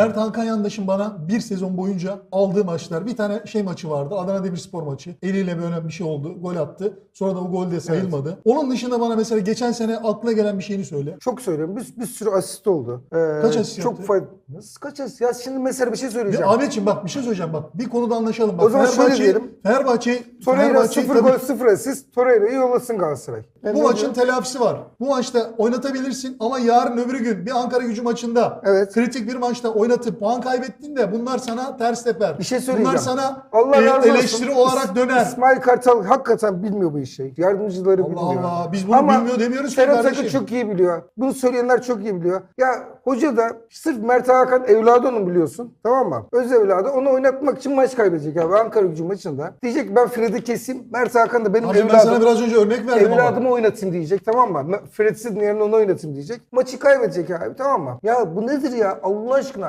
Mert Hakan Yandaş'ın bana bir sezon boyunca aldığı maçlar. Bir tane şey maçı vardı. Adana Demirspor maçı. Eliyle böyle bir şey oldu. Gol attı. Sonra da o gol de sayılmadı. Onun dışında bana mesela geçen sene aklına gelen bir şeyini söyle. Çok söylüyorum. Bir, bir sürü asist oldu. Ee, Kaç asist Çok yaptı? Nasıl kaç asist? Ya şimdi mesela bir şey söyleyeceğim. Ahmetciğim bak bir şey söyleyeceğim bak. Bir konuda anlaşalım. Bak, O zaman şöyle Fenerbahçe, diyelim. Fenerbahçe, Torreira Fenerbahçe 0 tabii- gol 0 asist. Torreira'yı yollasın Galatasaray. Ben Bu maçın telafisi var. Bu maçta oynatabilirsin ama yarın öbür gün bir Ankara gücü maçında Evet. kritik bir maçta oynatıp puan kaybettiğinde bunlar sana ters teper. Bir şey söyleyeceğim. Bunlar sana Allah e, razı olsun. eleştiri olarak döner. İsmail Kartal hakikaten bilmiyor bu işi. Yardımcıları Allah bilmiyor. Allah. Biz bunu Ama bilmiyor demiyoruz ki Serhat Akın çok iyi biliyor. Bunu söyleyenler çok iyi biliyor. Ya hoca da sırf Mert Hakan evladı onun biliyorsun. Tamam mı? Öz evladı. Onu oynatmak için maç kaybedecek abi Ankara gücü maçında. Diyecek ki ben Fred'i keseyim. Mert Hakan da benim Abi ben evladım. sana biraz önce örnek verdim ama. Evladımı oynatayım diyecek tamam mı? Fred'sin yerine onu oynatayım diyecek. Maçı kaybedecek abi tamam mı? Ya bu nedir ya Allah aşkına?